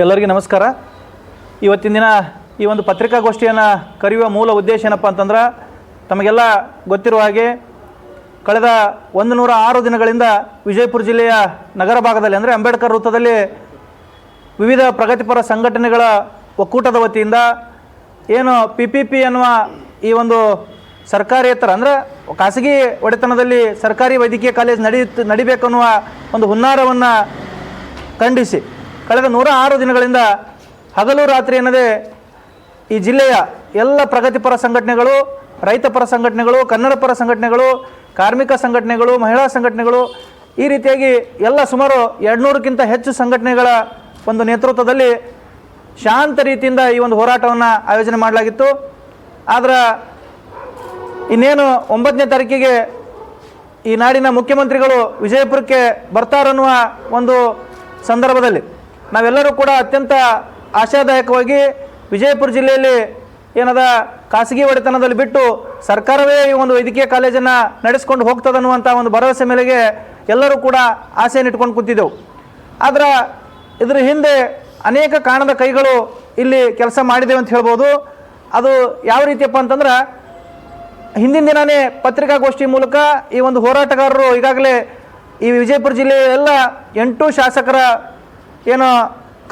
ಎಲ್ಲರಿಗೂ ನಮಸ್ಕಾರ. ಇವತ್ತಿನ ದಿನ ಈ ಒಂದು ಪತ್ರಿಕಾಗೋಷ್ಠಿಯನ್ನು ಕರೆಯುವ ಮೂಲ ಉದ್ದೇಶ ಏನಪ್ಪ ಅಂತಂದ್ರೆ, ತಮಗೆಲ್ಲ ಗೊತ್ತಿರುವ ಹಾಗೆ ಕಳೆದ ಒಂದು ನೂರ ಆರು ದಿನಗಳಿಂದ ವಿಜಯಪುರ ಜಿಲ್ಲೆಯ ನಗರ ಭಾಗದಲ್ಲಿ ಅಂದರೆ ಅಂಬೇಡ್ಕರ್ ವೃತ್ತದಲ್ಲಿ ವಿವಿಧ ಪ್ರಗತಿಪರ ಸಂಘಟನೆಗಳ ಒಕ್ಕೂಟದ ವತಿಯಿಂದ ಏನು ಪಿ ಪಿ ಪಿ ಅನ್ನುವ ಈ ಒಂದು ಸರ್ಕಾರೇತರ ಅಂದರೆ ಖಾಸಗಿ ಒಡೆತನದಲ್ಲಿ ಸರ್ಕಾರಿ ವೈದ್ಯಕೀಯ ಕಾಲೇಜ್ ನಡೆಯುತ್ತ ನಡಿಬೇಕನ್ನುವ ಒಂದು ಹುನ್ನಾರವನ್ನು ಖಂಡಿಸಿ ಕಳೆದ ನೂರ ಆರು ದಿನಗಳಿಂದ ಹಗಲು ರಾತ್ರಿ ಎನ್ನದೇ ಈ ಜಿಲ್ಲೆಯ ಎಲ್ಲ ಪ್ರಗತಿಪರ ಸಂಘಟನೆಗಳು ರೈತಪರ ಸಂಘಟನೆಗಳು, ಕನ್ನಡ ಪರ ಸಂಘಟನೆಗಳು, ಕಾರ್ಮಿಕ ಸಂಘಟನೆಗಳು, ಮಹಿಳಾ ಸಂಘಟನೆಗಳು ಈ ರೀತಿಯಾಗಿ ಎಲ್ಲ ಸುಮಾರು ಎರಡುನೂರಕ್ಕಿಂತ ಹೆಚ್ಚು ಸಂಘಟನೆಗಳ ಒಂದು ನೇತೃತ್ವದಲ್ಲಿ ಶಾಂತ ರೀತಿಯಿಂದ ಈ ಒಂದು ಹೋರಾಟವನ್ನು ಆಯೋಜನೆ ಮಾಡಲಾಗಿತ್ತು. ಆದರೆ ಇನ್ನೇನು ಒಂಬತ್ತನೇ ತಾರೀಕಿಗೆ ಈ ನಾಡಿನ ಮುಖ್ಯಮಂತ್ರಿಗಳು ವಿಜಯಪುರಕ್ಕೆ ಬರ್ತಾರನ್ನುವ ಒಂದು ಸಂದರ್ಭದಲ್ಲಿ ನಾವೆಲ್ಲರೂ ಕೂಡ ಅತ್ಯಂತ ಆಶಾದಾಯಕವಾಗಿ ವಿಜಯಪುರ ಜಿಲ್ಲೆಯಲ್ಲಿ ಏನದ ಖಾಸಗಿ ಒಡೆತನದಲ್ಲಿ ಬಿಟ್ಟು ಸರ್ಕಾರವೇ ಈ ಒಂದು ವೈದ್ಯಕೀಯ ಕಾಲೇಜನ್ನು ನಡೆಸ್ಕೊಂಡು ಹೋಗ್ತದನ್ನುವಂಥ ಒಂದು ಭರವಸೆ ಮೇಲೆಗೆ ಎಲ್ಲರೂ ಕೂಡ ಆಸೆಯನ್ನು ಇಟ್ಕೊಂಡು ಕೂತಿದ್ದೆವು. ಆದರೆ ಇದರ ಹಿಂದೆ ಅನೇಕ ಕಾರಣದ ಕೈಗಳು ಇಲ್ಲಿ ಕೆಲಸ ಮಾಡಿದೆವು ಅಂತ ಹೇಳ್ಬೋದು. ಅದು ಯಾವ ರೀತಿಯಪ್ಪ ಅಂತಂದ್ರೆ ಹಿಂದಿನ ದಿನವೇ ಪತ್ರಿಕಾಗೋಷ್ಠಿ ಮೂಲಕ ಈ ಒಂದು ಹೋರಾಟಗಾರರು ಈಗಾಗಲೇ ಈ ವಿಜಯಪುರ ಜಿಲ್ಲೆಯ ಎಲ್ಲ ಎಂಟು ಶಾಸಕರ ಏನು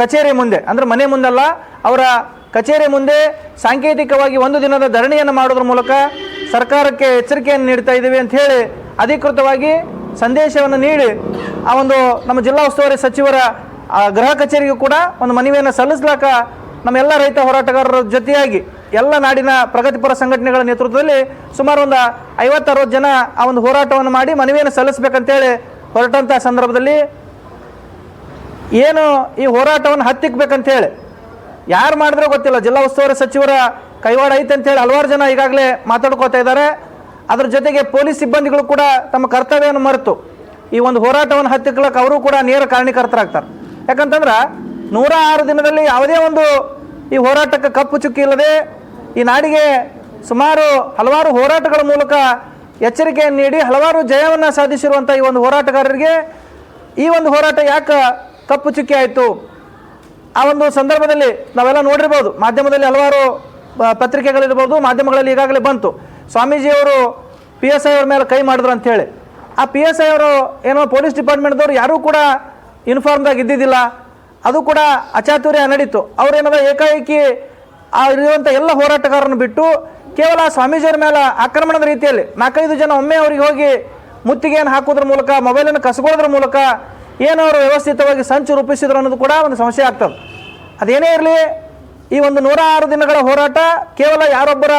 ಕಚೇರಿ ಮುಂದೆ, ಅಂದರೆ ಮನೆ ಮುಂದಲ್ಲ, ಅವರ ಕಚೇರಿ ಮುಂದೆ ಸಾಂಕೇತಿಕವಾಗಿ ಒಂದು ದಿನದ ಧರಣಿಯನ್ನು ಮಾಡೋದ್ರ ಮೂಲಕ ಸರ್ಕಾರಕ್ಕೆ ಎಚ್ಚರಿಕೆಯನ್ನು ನೀಡ್ತಾ ಇದ್ದೀವಿ ಅಂತ ಹೇಳಿ ಅಧಿಕೃತವಾಗಿ ಸಂದೇಶವನ್ನು ನೀಡಿ ಆ ಒಂದು ನಮ್ಮ ಜಿಲ್ಲಾ ಉಸ್ತುವಾರಿ ಸಚಿವರ ಗೃಹ ಕಚೇರಿಗೂ ಕೂಡ ಒಂದು ಮನವಿಯನ್ನು ಸಲ್ಲಿಸ್ಲಾಕ ನಮ್ಮೆಲ್ಲ ರೈತ ಹೋರಾಟಗಾರರ ಜೊತೆಯಾಗಿ ಎಲ್ಲ ನಾಡಿನ ಪ್ರಗತಿಪರ ಸಂಘಟನೆಗಳ ನೇತೃತ್ವದಲ್ಲಿ ಸುಮಾರು ಒಂದು ಐವತ್ತರವತ್ತು ಜನ ಆ ಒಂದು ಹೋರಾಟವನ್ನು ಮಾಡಿ ಮನವಿಯನ್ನು ಸಲ್ಲಿಸಬೇಕಂತೇಳಿ ಹೊರಟಂಥ ಸಂದರ್ಭದಲ್ಲಿ ಏನು ಈ ಹೋರಾಟವನ್ನು ಹತ್ತಿಕ್ಬೇಕಂತೇಳಿ ಯಾರು ಮಾಡಿದ್ರೆ ಗೊತ್ತಿಲ್ಲ. ಜಿಲ್ಲಾ ಉಸ್ತುವಾರಿ ಸಚಿವರ ಕೈವಾಡ ಐತೆ ಅಂತೇಳಿ ಹಲವಾರು ಜನ ಈಗಾಗಲೇ ಮಾತಾಡ್ಕೋತಾ ಇದ್ದಾರೆ. ಅದ್ರ ಜೊತೆಗೆ ಪೊಲೀಸ್ ಸಿಬ್ಬಂದಿಗಳು ಕೂಡ ತಮ್ಮ ಕರ್ತವ್ಯವನ್ನು ಮರೆತು ಈ ಒಂದು ಹೋರಾಟವನ್ನು ಹತ್ತಿಕ್ಲಕ್ಕೆ ಅವರು ಕೂಡ ನೇರ ಕಾರಣೀಕರ್ತರಾಗ್ತಾರೆ. ಯಾಕಂತಂದ್ರೆ ನೂರ ಆರು ದಿನದಲ್ಲಿ ಯಾವುದೇ ಒಂದು ಈ ಹೋರಾಟಕ್ಕೆ ಕಪ್ಪು ಚುಕ್ಕಿ ಇಲ್ಲದೆ ಈ ನಾಡಿಗೆ ಸುಮಾರು ಹಲವಾರು ಹೋರಾಟಗಳ ಮೂಲಕ ಎಚ್ಚರಿಕೆಯನ್ನು ನೀಡಿ ಹಲವಾರು ಜಯವನ್ನು ಸಾಧಿಸಿರುವಂಥ ಈ ಒಂದು ಹೋರಾಟಗಾರರಿಗೆ ಈ ಒಂದು ಹೋರಾಟ ಯಾಕೆ ಕಪ್ಪು ಚುಕ್ಕಿ ಆಯಿತು. ಆ ಒಂದು ಸಂದರ್ಭದಲ್ಲಿ ನಾವೆಲ್ಲ ನೋಡಿರ್ಬೋದು, ಮಾಧ್ಯಮದಲ್ಲಿ ಹಲವಾರು ಪತ್ರಿಕೆಗಳಿರ್ಬೋದು, ಮಾಧ್ಯಮಗಳಲ್ಲಿ ಈಗಾಗಲೇ ಬಂತು. ಸ್ವಾಮೀಜಿಯವರು ಪಿ ಎಸ್ ಐ ಅವ್ರ ಮೇಲೆ ಕೈ ಮಾಡಿದ್ರು ಅಂಥೇಳಿ ಆ ಪಿ ಎಸ್ ಐ ಅವರು ಏನೋ ಪೊಲೀಸ್ ಡಿಪಾರ್ಟ್ಮೆಂಟ್ದವರು ಯಾರೂ ಕೂಡ ಯೂನಿಫಾರ್ಮ್ದಾಗ ಇದ್ದಿದ್ದಿಲ್ಲ. ಅದು ಕೂಡ ಅಚಾತುರ್ಯ ನಡೀತು. ಅವ್ರೇನದ ಏಕಾಏಕಿ ಆ ಇರುವಂಥ ಎಲ್ಲ ಹೋರಾಟಗಾರರನ್ನು ಬಿಟ್ಟು ಕೇವಲ ಸ್ವಾಮೀಜಿಯವ್ರ ಮೇಲೆ ಆಕ್ರಮಣದ ರೀತಿಯಲ್ಲಿ ನಾಲ್ಕೈದು ಜನ ಒಮ್ಮೆ ಅವರಿಗೆ ಹೋಗಿ ಮುತ್ತಿಗೆಯನ್ನು ಹಾಕೋದ್ರ ಮೂಲಕ, ಮೊಬೈಲನ್ನು ಕಸ್ಕೊಳ್ಳೋದ್ರ ಮೂಲಕ ಏನು ಅವರು ವ್ಯವಸ್ಥಿತವಾಗಿ ಸಂಚು ರೂಪಿಸಿದ್ರು ಅನ್ನೋದು ಕೂಡ ಒಂದು ಸಮಸ್ಯೆ ಆಗ್ತದೆ. ಅದೇನೇ ಇರಲಿ, ಈ ಒಂದು ನೂರ ಆರು ದಿನಗಳ ಹೋರಾಟ ಕೇವಲ ಯಾರೊಬ್ಬರ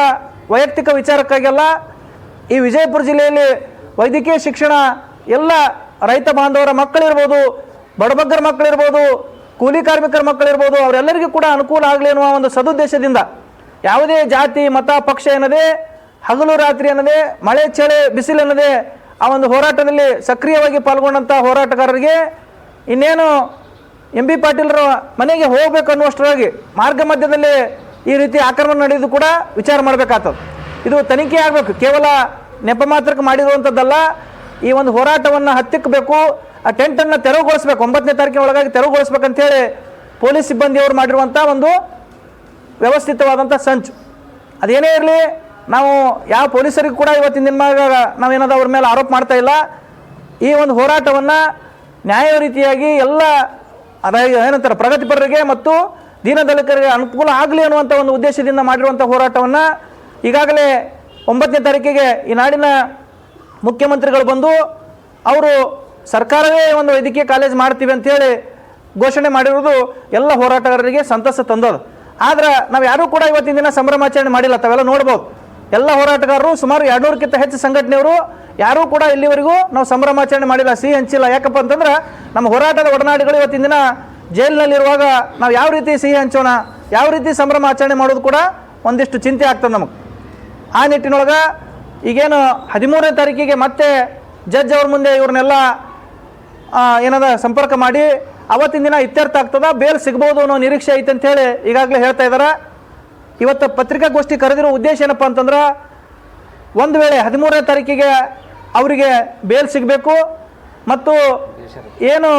ವೈಯಕ್ತಿಕ ವಿಚಾರಕ್ಕಾಗಿಲ್ಲ, ಈ ವಿಜಯಪುರ ಜಿಲ್ಲೆಯಲ್ಲಿ ವೈದ್ಯಕೀಯ ಶಿಕ್ಷಣ ಎಲ್ಲ ರೈತ ಬಾಂಧವರ ಮಕ್ಕಳಿರ್ಬೋದು, ಬಡಬಗ್ಗರ ಮಕ್ಕಳಿರ್ಬೋದು, ಕೂಲಿ ಕಾರ್ಮಿಕರ ಮಕ್ಕಳಿರ್ಬೋದು, ಅವರೆಲ್ಲರಿಗೂ ಕೂಡ ಅನುಕೂಲ ಆಗಲಿ ಅನ್ನುವ ಒಂದು ಸದುದ್ದೇಶದಿಂದ ಯಾವುದೇ ಜಾತಿ, ಮತ, ಪಕ್ಷ ಎನ್ನದೇ, ಹಗಲು ರಾತ್ರಿ ಅನ್ನದೇ ಮಳೆ, ಚಳಿ ಬಿಸಿಲು ಎನ್ನದೇ ಆ ಒಂದು ಹೋರಾಟದಲ್ಲಿ ಸಕ್ರಿಯವಾಗಿ ಪಾಲ್ಗೊಂಡಂಥ ಹೋರಾಟಗಾರರಿಗೆ ಇನ್ನೇನು ಎಂ ಬಿ ಪಾಟೀಲ್ರ ಮನೆಗೆ ಹೋಗಬೇಕು ಅನ್ನುವಷ್ಟರಾಗಿ ಮಾರ್ಗ ಮಧ್ಯದಲ್ಲಿ ಈ ರೀತಿ ಆಕ್ರಮಣ ನಡೆದು ಕೂಡ ವಿಚಾರ ಮಾಡಬೇಕಾಗ್ತದೆ. ಇದು ತನಿಖೆ ಆಗಬೇಕು. ಕೇವಲ ನೆಪ ಮಾತ್ರಕ್ಕೆ ಮಾಡಿರುವಂಥದ್ದಲ್ಲ, ಈ ಒಂದು ಹೋರಾಟವನ್ನು ಹತ್ತಿಕ್ಕಬೇಕು ಆ ಟೆಂಟನ್ನು ತೆರವುಗೊಳಿಸ್ಬೇಕು, ಒಂಬತ್ತನೇ ತಾರೀಕಿನ ಒಳಗಾಗಿ ತೆರವುಗೊಳಿಸ್ಬೇಕಂತೇಳಿ ಪೊಲೀಸ್ ಸಿಬ್ಬಂದಿಯವರು ಮಾಡಿರುವಂಥ ಒಂದು ವ್ಯವಸ್ಥಿತವಾದಂಥ ಸಂಚು. ಅದೇನೇ ಇರಲಿ ನಾವು ಯಾವ ಪೊಲೀಸರಿಗೂ ಕೂಡ ಇವತ್ತಿನ ದಿನದಾಗ ನಾವೇನಾದ್ರು ಅವ್ರ ಮೇಲೆ ಆರೋಪ ಮಾಡ್ತಾ ಇಲ್ಲ. ಈ ಒಂದು ಹೋರಾಟವನ್ನು ನ್ಯಾಯ ರೀತಿಯಾಗಿ ಎಲ್ಲ ಏನಂತಾರೆ, ಪ್ರಗತಿಪರರಿಗೆ ಮತ್ತು ದೀನದಲಿತರಿಗೆ ಅನುಕೂಲ ಆಗಲಿ ಅನ್ನುವಂಥ ಒಂದು ಉದ್ದೇಶದಿಂದ ಮಾಡಿರುವಂಥ ಹೋರಾಟವನ್ನು ಈಗಾಗಲೇ ಒಂಬತ್ತನೇ ತಾರೀಕಿಗೆ ಈ ನಾಡಿನ ಮುಖ್ಯಮಂತ್ರಿಗಳು ಬಂದು ಅವರು ಸರ್ಕಾರವೇ ಒಂದು ವೈದ್ಯಕೀಯ ಕಾಲೇಜ್ ಮಾಡ್ತೀವಿ ಅಂತೇಳಿ ಘೋಷಣೆ ಮಾಡಿರುವುದು ಎಲ್ಲ ಹೋರಾಟಗಾರರಿಗೆ ಸಂತಸ ತಂದೋದು ಆದ್ರೆ ನಾವು ಯಾರೂ ಕೂಡ ಇವತ್ತಿನ ದಿನ ಸಂಭ್ರಮಾಚರಣೆ ಮಾಡಿಲ್ಲ, ತಾವೆಲ್ಲ ನೋಡ್ಬೋದು. ಎಲ್ಲ ಹೋರಾಟಗಾರರು ಸುಮಾರು ಎರಡುನೂರಕ್ಕಿಂತ ಹೆಚ್ಚು ಸಂಘಟನೆಯವರು ಯಾರೂ ಕೂಡ ಇಲ್ಲಿವರೆಗೂ ನಾವು ಸಂಭ್ರಮಾಚರಣೆ ಮಾಡಿಲ್ಲ. ಸಿಹಿ ಹಂಚಿಲ್ಲ. ಯಾಕಪ್ಪ ಅಂತಂದ್ರೆ ನಮ್ಮ ಹೋರಾಟದ ಒಡನಾಡಿಗಳು ಇವತ್ತಿನ ದಿನ ಜೈಲಿನಲ್ಲಿರುವಾಗ ನಾವು ಯಾವ ರೀತಿ ಸಿಹಿ ಹಂಚೋಣ, ಯಾವ ರೀತಿ ಸಂಭ್ರಮ ಆಚರಣೆ ಮಾಡೋದು ಕೂಡ ಒಂದಿಷ್ಟು ಚಿಂತೆ ಆಗ್ತದೆ ನಮಗೆ. ಆ ನಿಟ್ಟಿನೊಳಗೆ ಈಗೇನು ಹದಿಮೂರನೇ ತಾರೀಕಿಗೆ ಮತ್ತೆ ಜಡ್ಜ್ ಅವ್ರ ಮುಂದೆ ಇವ್ರನ್ನೆಲ್ಲ ಏನಾದ ಸಂಪರ್ಕ ಮಾಡಿ ಅವತ್ತಿನ ದಿನ ಇತ್ಯರ್ಥ ಆಗ್ತದ, ಬೇಲ್ ಸಿಗ್ಬೋದು ಅನ್ನೋ ನಿರೀಕ್ಷೆ ಐತೆ ಅಂತೇಳಿ ಈಗಾಗಲೇ ಹೇಳ್ತಾ ಇದ್ದಾರೆ ಇವತ್ತು ಪತ್ರಿಕಾಗೋಷ್ಠಿ ಕರೆದಿರೋ ಉದ್ದೇಶ ಏನಪ್ಪ ಅಂತಂದ್ರೆ ಒಂದು ವೇಳೆ ಹದಿಮೂರನೇ ತಾರೀಕಿಗೆ ಅವರಿಗೆ ಬೇಲ್ ಸಿಗಬೇಕು ಮತ್ತು ಏನು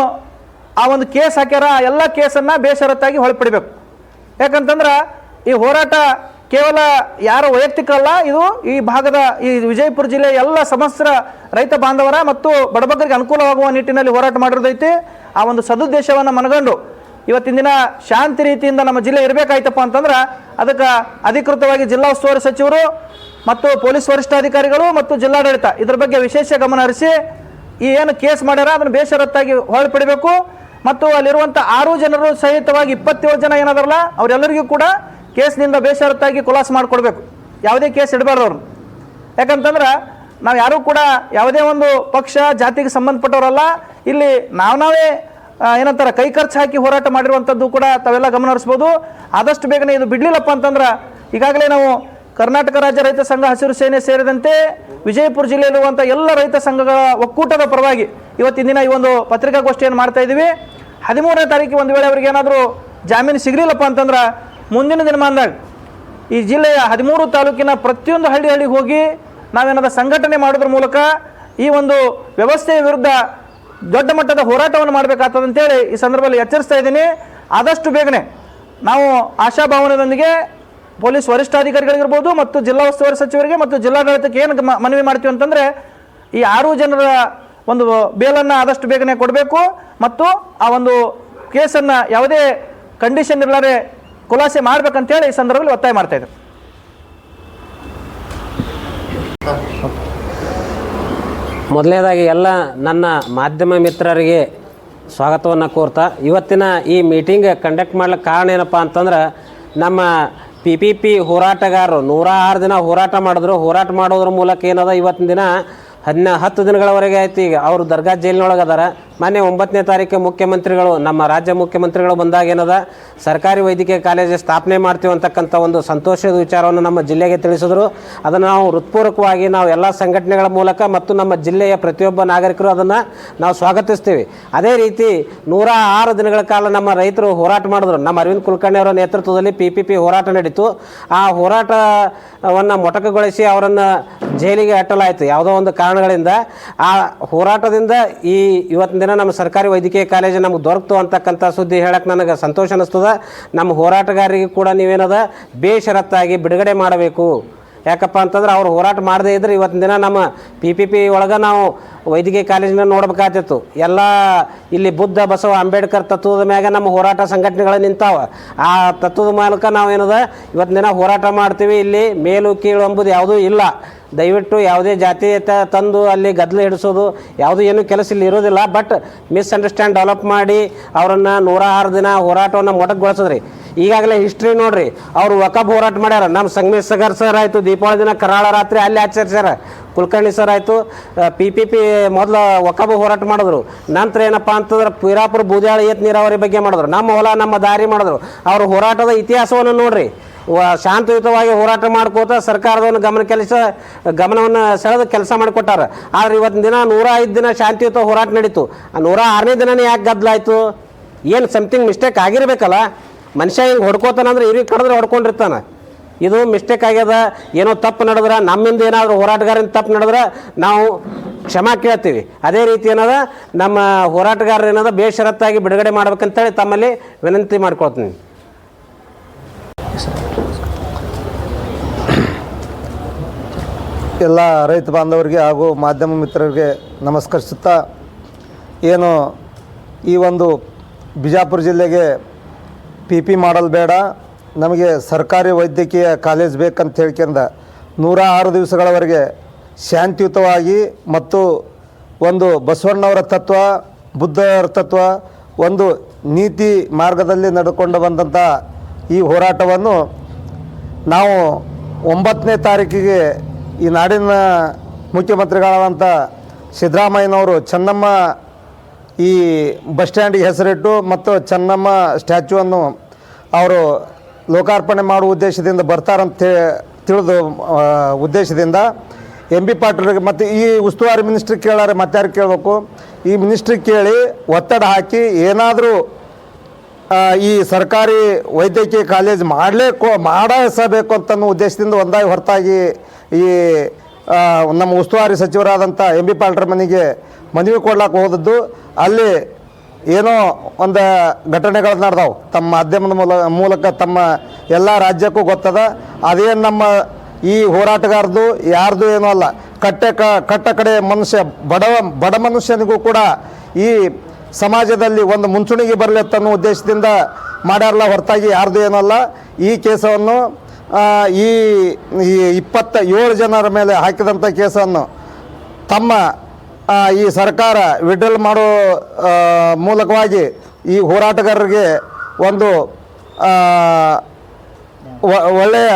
ಆ ಒಂದು ಕೇಸ್ ಹಾಕ್ಯಾರ, ಆ ಎಲ್ಲ ಕೇಸನ್ನು ಬೇಷರತ್ತಾಗಿ ಹೊಳಪಡಿಬೇಕು ಯಾಕಂತಂದ್ರೆ ಈ ಹೋರಾಟ ಕೇವಲ ಯಾರ ವೈಯಕ್ತಿಕ ಅಲ್ಲ ಇದು ಈ ಭಾಗದ ಈ ವಿಜಯಪುರ ಜಿಲ್ಲೆಯ ಎಲ್ಲ ಸಮಸ್ತ್ರ ರೈತ ಬಾಂಧವರ ಮತ್ತು ಬಡಬಗ್ಗರಿಗೆ ಅನುಕೂಲವಾಗುವ ನಿಟ್ಟಿನಲ್ಲಿ ಹೋರಾಟ ಮಾಡಿರೋದೈತಿ. ಆ ಒಂದು ಸದುದ್ದೇಶವನ್ನು ಮನಗಂಡು ಇವತ್ತಿನ ದಿನ ಶಾಂತಿ ರೀತಿಯಿಂದ ನಮ್ಮ ಜಿಲ್ಲೆ ಇರಬೇಕಾಯ್ತಪ್ಪ ಅಂತಂದ್ರೆ ಅದಕ್ಕೆ ಅಧಿಕೃತವಾಗಿ ಜಿಲ್ಲಾ ಉಸ್ತುವಾರಿ ಸಚಿವರು ಮತ್ತು ಪೊಲೀಸ್ ವರಿಷ್ಠಾಧಿಕಾರಿಗಳು ಮತ್ತು ಜಿಲ್ಲಾಡಳಿತ ಇದ್ರ ಬಗ್ಗೆ ವಿಶೇಷ ಗಮನ ಹರಿಸಿ ಈ ಏನು ಕೇಸ್ ಮಾಡ್ಯಾರ ಅದನ್ನು ಬೇಷರತ್ತಾಗಿ ಹೊರಪಡಿಬೇಕು ಮತ್ತು ಅಲ್ಲಿರುವಂಥ ಆರು ಜನರು ಸಹಿತವಾಗಿ ಇಪ್ಪತ್ತೇಳು ಜನ ಏನಾದಾರಲ್ಲ, ಅವರೆಲ್ಲರಿಗೂ ಕೂಡ ಕೇಸ್ನಿಂದ ಬೇಷರತ್ತಾಗಿ ಖುಲಾಸ ಮಾಡಿಕೊಡ್ಬೇಕು. ಯಾವುದೇ ಕೇಸ್ ಇಡಬಾರ್ದು ಯಾಕಂತಂದ್ರೆ ನಾವು ಯಾರೂ ಕೂಡ ಯಾವುದೇ ಒಂದು ಪಕ್ಷ, ಜಾತಿಗೆ ಸಂಬಂಧಪಟ್ಟವರಲ್ಲ, ಇಲ್ಲಿ ನಾವು ನಾವೇ ಏನಂತಾರೆ, ಕೈ ಖರ್ಚು ಹಾಕಿ ಹೋರಾಟ ಮಾಡಿರುವಂಥದ್ದು ಕೂಡ ತಾವೆಲ್ಲ ಗಮನ ಹರಿಸ್ಬೋದು ಆದಷ್ಟು ಬೇಗನೆ ಇದು ಬಿಡಲಿಲ್ಲಪ್ಪ ಅಂತಂದ್ರೆ ಈಗಾಗಲೇ ನಾವು ಕರ್ನಾಟಕ ರಾಜ್ಯ ರೈತ ಸಂಘ ಹಸಿರು ಸೇನೆ ಸೇರಿದಂತೆ ವಿಜಯಪುರ ಜಿಲ್ಲೆಯಲ್ಲಿರುವಂಥ ಎಲ್ಲ ರೈತ ಸಂಘಗಳ ಒಕ್ಕೂಟದ ಪರವಾಗಿ ಇವತ್ತಿನ ದಿನ ಈ ಒಂದು ಪತ್ರಿಕಾಗೋಷ್ಠಿಯನ್ನು ಮಾಡ್ತಾ ಇದ್ದೀವಿ. ಹದಿಮೂರನೇ ತಾರೀಕಿಗೆ ಒಂದು ವೇಳೆ ಅವರಿಗೆ ಏನಾದರೂ ಜಾಮೀನು ಸಿಗಲಿಲ್ಲಪ್ಪ ಅಂತಂದ್ರೆ ಮುಂದಿನ ದಿನಮಾನದಾಗ ಈ ಜಿಲ್ಲೆಯ ಹದಿಮೂರು ತಾಲೂಕಿನ ಪ್ರತಿಯೊಂದು ಹಳ್ಳಿ ಹಳ್ಳಿಗೆ ಹೋಗಿ ನಾವೇನಾದ ಸಂಘಟನೆ ಮಾಡೋದ್ರ ಮೂಲಕ ಈ ಒಂದು ವ್ಯವಸ್ಥೆಯ ವಿರುದ್ಧ ದೊಡ್ಡ ಮಟ್ಟದ ಹೋರಾಟವನ್ನು ಮಾಡಬೇಕಾಗ್ತದೆ ಅಂತೇಳಿ ಈ ಸಂದರ್ಭದಲ್ಲಿ ಎಚ್ಚರಿಸ್ತಾ ಇದ್ದೀನಿ. ಆದಷ್ಟು ಬೇಗನೆ ನಾವು ಆಶಾಭಾವನೆಯೊಂದಿಗೆ ಪೊಲೀಸ್ ವರಿಷ್ಠಾಧಿಕಾರಿಗಳಿಗಿರ್ಬೋದು ಮತ್ತು ಜಿಲ್ಲಾ ಉಸ್ತುವಾರಿ ಸಚಿವರಿಗೆ ಮತ್ತು ಜಿಲ್ಲಾಡಳಿತಕ್ಕೆ ಏನು ಮನವಿ ಮಾಡ್ತೀವಿ ಅಂತಂದರೆ ಈ ಆರು ಜನರ ಒಂದು ಬೇಲನ್ನು ಆದಷ್ಟು ಬೇಗನೆ ಕೊಡಬೇಕು ಮತ್ತು ಆ ಒಂದು ಕೇಸನ್ನು ಯಾವುದೇ ಕಂಡೀಷನ್ ಇರಲಾರೆ ಖುಲಾಸೆ ಮಾಡ್ಬೇಕಂತೇಳಿ ಈ ಸಂದರ್ಭದಲ್ಲಿ ಒತ್ತಾಯ ಮಾಡ್ತಾ ಮೊದಲನೇದಾಗಿ ಎಲ್ಲ ನನ್ನ ಮಾಧ್ಯಮ ಮಿತ್ರರಿಗೆ ಸ್ವಾಗತವನ್ನು ಕೋರ್ತಾ, ಇವತ್ತಿನ ಈ ಮೀಟಿಂಗ್ ಕಂಡಕ್ಟ್ ಮಾಡ್ಲಿಕ್ಕೆ ಕಾರಣ ಏನಪ್ಪ ಅಂತಂದ್ರೆ, ನಮ್ಮ ಪಿ ಪಿ ಪಿ ಹೋರಾಟಗಾರರು ನೂರ ಆರು ದಿನ ಹೋರಾಟ ಮಾಡಿದ್ರು. ಹೋರಾಟ ಮಾಡೋದ್ರ ಮೂಲಕ ಏನದ ಇವತ್ತಿನ ದಿನ ಹದಿನ ಹತ್ತು ದಿನಗಳವರೆಗೆ ಆಯ್ತು ಈಗ. ಅವರು ದರ್ಗಾ ಜೈಲಿನೊಳಗೆ ಅದಾರ ಮೊನ್ನೆ ಒಂಬತ್ತನೇ ತಾರೀಕು ಮುಖ್ಯಮಂತ್ರಿಗಳು, ನಮ್ಮ ರಾಜ್ಯ ಮುಖ್ಯಮಂತ್ರಿಗಳು ಬಂದಾಗ ಏನದ? ಸರ್ಕಾರಿ ವೈದ್ಯಕೀಯ ಕಾಲೇಜ್ ಸ್ಥಾಪನೆ ಮಾಡ್ತೀವಿ ಅಂತಕ್ಕಂಥ ಒಂದು ಸಂತೋಷದ ವಿಚಾರವನ್ನು ನಮ್ಮ ಜಿಲ್ಲೆಗೆ ತಿಳಿಸಿದ್ರು. ಅದನ್ನು ನಾವು ಹೃತ್ಪೂರ್ವಕವಾಗಿ ನಾವು ಎಲ್ಲ ಸಂಘಟನೆಗಳ ಮೂಲಕ ಮತ್ತು ನಮ್ಮ ಜಿಲ್ಲೆಯ ಪ್ರತಿಯೊಬ್ಬ ನಾಗರಿಕರು ಅದನ್ನು ನಾವು ಸ್ವಾಗತಿಸ್ತೀವಿ. ಅದೇ ರೀತಿ ನೂರ ಆರು ದಿನಗಳ ಕಾಲ ನಮ್ಮ ರೈತರು ಹೋರಾಟ ಮಾಡಿದ್ರು. ನಮ್ಮ ಅರವಿಂದ್ ಕುಲಕರ್ಣಿ ಅವರ ನೇತೃತ್ವದಲ್ಲಿ ಪಿ ಪಿ ಪಿ ಹೋರಾಟ ನಡೀತು. ಆ ಹೋರಾಟವನ್ನು ಮೊಟಕಗೊಳಿಸಿ ಅವರನ್ನು ಜೈಲಿಗೆ ಅಟ್ಟಲಾಯಿತು. ಯಾವುದೋ ಒಂದು ಕಾರಣಗಳಿಂದ ಆ ಹೋರಾಟದಿಂದ ಈ ಇವತ್ತಿನ ದಿನ ನಮ್ಮ ಸರ್ಕಾರಿ ವೈದ್ಯಕೀಯ ಕಾಲೇಜು ನಮ್ಗೆ ದೊರಕ್ತು ಅಂತಕ್ಕಂಥ ಸುದ್ದಿ ಹೇಳಕ್ಕೆ ನನಗೆ ಸಂತೋಷ ಅನ್ನಿಸ್ತದ. ನಮ್ಮ ಹೋರಾಟಗಾರರಿಗೆ ಕೂಡ ನೀವೇನದ, ಬೇಷರತ್ತಾಗಿ ಬಿಡುಗಡೆ ಮಾಡಬೇಕು. ಯಾಕಪ್ಪ ಅಂತಂದ್ರೆ ಅವ್ರು ಹೋರಾಟ ಮಾಡದೇ ಇದ್ರೆ ಇವತ್ತಿನ ದಿನ ನಮ್ಮ ಪಿ ಪಿ ಪಿ ಒಳಗೆ ನಾವು ವೈದ್ಯಕೀಯ ಕಾಲೇಜಿನ ನೋಡ್ಬೇಕಾಗ್ತಿತ್ತು ಎಲ್ಲ ಇಲ್ಲಿ ಬುದ್ಧ, ಬಸವ, ಅಂಬೇಡ್ಕರ್ ತತ್ವದ ಮ್ಯಾಗ ನಮ್ಮ ಹೋರಾಟ ಸಂಘಟನೆಗಳು ನಿಂತಾವ. ಆ ತತ್ವದ ಮೂಲಕ ನಾವು ಏನದ, ಇವತ್ತಿನ ದಿನ ಹೋರಾಟ ಮಾಡ್ತೀವಿ. ಇಲ್ಲಿ ಮೇಲು, ಕೀಳು ಎಂಬುದು ಯಾವುದೂ ಇಲ್ಲ. ದಯವಿಟ್ಟು ಯಾವುದೇ ಜಾತೀಯತ ತಂದು ಅಲ್ಲಿ ಗದ್ದಲ ಹಿಡಿಸೋದು, ಯಾವುದೂ ಏನು ಕೆಲಸ ಇಲ್ಲಿ ಇರೋದಿಲ್ಲ. ಬಟ್ ಮಿಸ್ಅಂಡರ್ಸ್ಟ್ಯಾಂಡ್ ಡೆವಲಪ್ ಮಾಡಿ ಅವರನ್ನು ನೂರ ಆರು ದಿನ ಹೋರಾಟವನ್ನು ಮೊಟಕುಗೊಳಿಸಿದ್ರಿ. ಈಗಾಗಲೇ ಹಿಸ್ಟ್ರಿ ನೋಡ್ರಿ, ಅವರು ವಕಬ್ ಹೋರಾಟ ಮಾಡ್ಯಾರ. ನಮ್ಮ ಸಂಗಮೇಶ್ ಸರ್ ಆಯಿತು, ದೀಪಾವಳಿ ದಿನ ಕರಾಳ ರಾತ್ರಿ ಅಲ್ಲಿ ಆಚರಿಸ್ಯಾರ. ಕುಲಕರ್ಣಿ ಸರ್ ಆಯಿತು ಪಿ ಪಿ ಪಿ ಮೊದಲು ವಕಬ್ ಹೋರಾಟ ಮಾಡಿದ್ರು. ನಂತರ ಏನಪ್ಪ ಅಂತಂದ್ರೆ ಪೀರಾಪುರ ಬೂದ್ಯಾಳ ಏತ್ ನೀರಾವರಿ ಬಗ್ಗೆ ಮಾಡಿದ್ರು. ನಮ್ಮ ಹೊಲ, ನಮ್ಮ ದಾರಿ ಮಾಡಿದ್ರು. ಅವ್ರ ಹೋರಾಟದ ಇತಿಹಾಸವನ್ನು ನೋಡ್ರಿ. ಶಾಂತಿಯುತವಾಗಿ ಹೋರಾಟ ಮಾಡ್ಕೋತ ಸರ್ಕಾರದವನ್ನು ಗಮನ ಕೆಲಸ, ಗಮನವನ್ನು ಸೆಳೆದು ಕೆಲಸ ಮಾಡಿಕೊಟ್ಟಾರ. ಆದ್ರೆ ಇವತ್ತಿನ ದಿನ ನೂರ ಐದು ದಿನ ಶಾಂತಿಯುತ ಹೋರಾಟ ನಡೀತು. ಆ ನೂರ ಆರನೇ ದಿನನೇ ಯಾಕೆ ಗದ್ದಲಾಯಿತು? ಏನು ಸಮಥಿಂಗ್ ಮಿಸ್ಟೇಕ್ ಆಗಿರ್ಬೇಕಲ್ಲ? ಮನುಷ್ಯ ಹಿಂಗೆ ಹೊಡ್ಕೋತಾನಂದ್ರೆ ಇವ್ರಿಗೆ ಕಡಿದ್ರೆ ಹೊಡ್ಕೊಂಡಿರ್ತಾನೆ. ಇದು ಮಿಸ್ಟೇಕ್ ಆಗ್ಯದ, ಏನೋ ತಪ್ಪು ನಡೆದ್ರೆ, ನಮ್ಮಿಂದ ಏನಾದರೂ ಹೋರಾಟಗಾರನ ತಪ್ಪು ನಡೆದ್ರೆ ನಾವು ಕ್ಷಮಾ ಕೇಳ್ತೀವಿ. ಅದೇ ರೀತಿ ಏನದ, ನಮ್ಮ ಹೋರಾಟಗಾರರು ಏನದ, ಬೇಷರತ್ತಾಗಿ ಬಿಡುಗಡೆ ಮಾಡ್ಬೇಕಂತೇಳಿ ತಮ್ಮಲ್ಲಿ ವಿನಂತಿ ಮಾಡ್ಕೊಳ್ತೀನಿ. ಎಲ್ಲ ರೈತ ಬಾಂಧವರಿಗೆ ಹಾಗೂ ಮಾಧ್ಯಮ ಮಿತ್ರರಿಗೆ ನಮಸ್ಕರಿಸುತ್ತಾ, ಏನು ಈ ಒಂದು ಬಿಜಾಪುರ ಜಿಲ್ಲೆಗೆ ಪಿ ಪಿ ಮಾಡಲ್ ಬೇಡ. ನಮಗೆ ಸರ್ಕಾರಿ ವೈದ್ಯಕೀಯ ಕಾಲೇಜ್ ಬೇಕಂತ ಹೇಳ್ಕೊಂಡ ನೂರ ಆರು ದಿವಸಗಳವರೆಗೆ ಶಾಂತಿಯುತವಾಗಿ ಮತ್ತು ಒಂದು ಬಸವಣ್ಣವರ ತತ್ವ, ಬುದ್ಧರ ತತ್ವ, ಒಂದು ನೀತಿ ಮಾರ್ಗದಲ್ಲಿ ನಡೆದುಕೊಂಡು ಬಂದಂಥ ಈ ಹೋರಾಟವನ್ನು ನಾವು ಒಂಬತ್ತನೇ ತಾರೀಕಿಗೆ ಈ ನಾಡಿನ ಮುಖ್ಯಮಂತ್ರಿಗಳಾದಂಥ ಸಿದ್ದರಾಮಯ್ಯನವರು ಚೆನ್ನಮ್ಮ ಈ ಬಸ್ ಸ್ಟ್ಯಾಂಡಿಗೆ ಹೆಸರಿಟ್ಟು ಮತ್ತು ಚೆನ್ನಮ್ಮ ಸ್ಟ್ಯಾಚ್ಯೂವನ್ನು ಅವರು ಲೋಕಾರ್ಪಣೆ ಮಾಡುವ ಉದ್ದೇಶದಿಂದ ಬರ್ತಾರಂತ ತಿಳಿದು ಉದ್ದೇಶದಿಂದ ಎಂ ಬಿ ಪಾಟೀಲ್ರಿಗೆ ಮತ್ತು ಈ ಉಸ್ತುವಾರಿ ಮಿನಿಸ್ಟ್ರಿ ಕೇಳಾರೆ, ಮತ್ತಾರು ಕೇಳಬೇಕು. ಈ ಮಿನಿಸ್ಟ್ರಿ ಕೇಳಿ ಒತ್ತಡ ಹಾಕಿ ಏನಾದರೂ ಈ ಸರ್ಕಾರಿ ವೈದ್ಯಕೀಯ ಕಾಲೇಜ್ ಮಾಡಲೇ ಮಾಡಿಸಬೇಕು ಅಂತನ್ನೋ ಉದ್ದೇಶದಿಂದ ಒಂದಾಗಿ ಹೊರತಾಗಿ ಈ ನಮ್ಮ ಉಸ್ತುವಾರಿ ಸಚಿವರಾದಂಥ ಎಂ ಬಿ ಪಾಲ್ರ ಮನೆಗೆ ಮನವಿ ಕೊಡ್ಲಾಕ ಹೋದದ್ದು. ಅಲ್ಲಿ ಏನೋ ಒಂದು ಘಟನೆಗಳು ನಡೆದವು. ತಮ್ಮ ಮಾಧ್ಯಮದ ಮೂಲ, ಮೂಲಕ ತಮ್ಮ ಎಲ್ಲ ರಾಜ್ಯಕ್ಕೂ ಗೊತ್ತದ. ಅದೇನು ನಮ್ಮ ಈ ಹೋರಾಟಗಾರದು ಯಾರ್ದು ಏನೂ ಅಲ್ಲ. ಕಟ್ಟೆ ಕ, ಕಟ್ಟ ಕಡೆ ಮನುಷ್ಯ ಬಡವ ಬಡ ಮನುಷ್ಯನಿಗೂ ಕೂಡ ಈ ಸಮಾಜದಲ್ಲಿ ಒಂದು ಮುಂಚೂಣಿಗೆ ಬರಲಿ ಅನ್ನೋ ಉದ್ದೇಶದಿಂದ ಮಾಡ್ಯಾರಲ್ಲ, ಹೊರತಾಗಿ ಯಾರ್ದು ಏನಲ್ಲ ಈ ಕೇಸವನ್ನು ಈ ಇಪ್ಪತ್ತ ಏಳು ಜನರ ಮೇಲೆ ಹಾಕಿದಂಥ ಕೇಸನ್ನು ತಮ್ಮ ಈ ಸರ್ಕಾರ ವಿಡ್ರಲ್ ಮಾಡೋ ಮೂಲಕವಾಗಿ ಈ ಹೋರಾಟಗಾರರಿಗೆ ಒಂದು ಒಳ್ಳೆಯ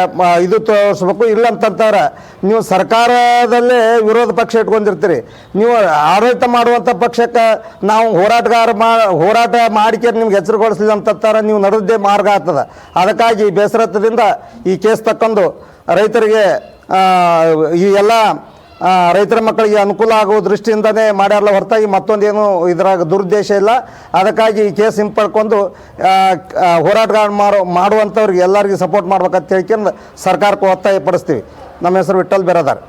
ಇದು ತೋರಿಸ್ಬೇಕು. ಇಲ್ಲ ಅಂತಂತಾರೆ ನೀವು ಸರ್ಕಾರದಲ್ಲೇ ವಿರೋಧ ಪಕ್ಷ ಇಟ್ಕೊಂಡಿರ್ತೀರಿ. ನೀವು ಆಡಳಿತ ಮಾಡುವಂಥ ಪಕ್ಷಕ್ಕೆ ನಾವು ಹೋರಾಟಗಾರ ಮಾ, ಹೋರಾಟ ಮಾಡಿಕೆ ನಿಮ್ಗೆ ಹೆಸರುಗೊಳಿಸಲಿಲ್ಲ ಅಂತಂತಾರೆ ನೀವು ನಡೆದೇ ಮಾರ್ಗ ಆಗ್ತದೆ. ಅದಕ್ಕಾಗಿ ಬೇಸರತ್ವದಿಂದ ಈ ಕೇಸ್ ತಕ್ಕೊಂಡು ರೈತರಿಗೆ ಈ ಎಲ್ಲ ರೈತರ ಮಕ್ಕಳಿಗೆ ಅನುಕೂಲ ಆಗುವ ದೃಷ್ಟಿಯಿಂದನೇ ಮಾಡ್ಯಾರಲ್ಲ, ಹೊರತಾಗಿ ಮತ್ತೊಂದೇನು ಇದ್ರಾಗ ದುರುದ್ದೇಶ ಇಲ್ಲ. ಅದಕ್ಕಾಗಿ ಈ ಕೇಸ್ ಹಿಂಪಡ್ಕೊಂಡು ಹೋರಾಟಗಾರ ಮಾಡೋ ಮಾಡುವಂಥವ್ರಿಗೆ ಎಲ್ಲರಿಗೂ ಸಪೋರ್ಟ್ ಮಾಡ್ಬೇಕಂತ ಹೇಳ್ಕೊಂಡು ಸರ್ಕಾರಕ್ಕೆ ಒತ್ತಾಯ ಪಡಿಸ್ತೀವಿ. ನಮ್ಮ ಹೆಸರು ವಿಠಲ್ ಬೆರದಾರ್.